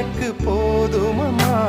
எனக்கு போதுமமா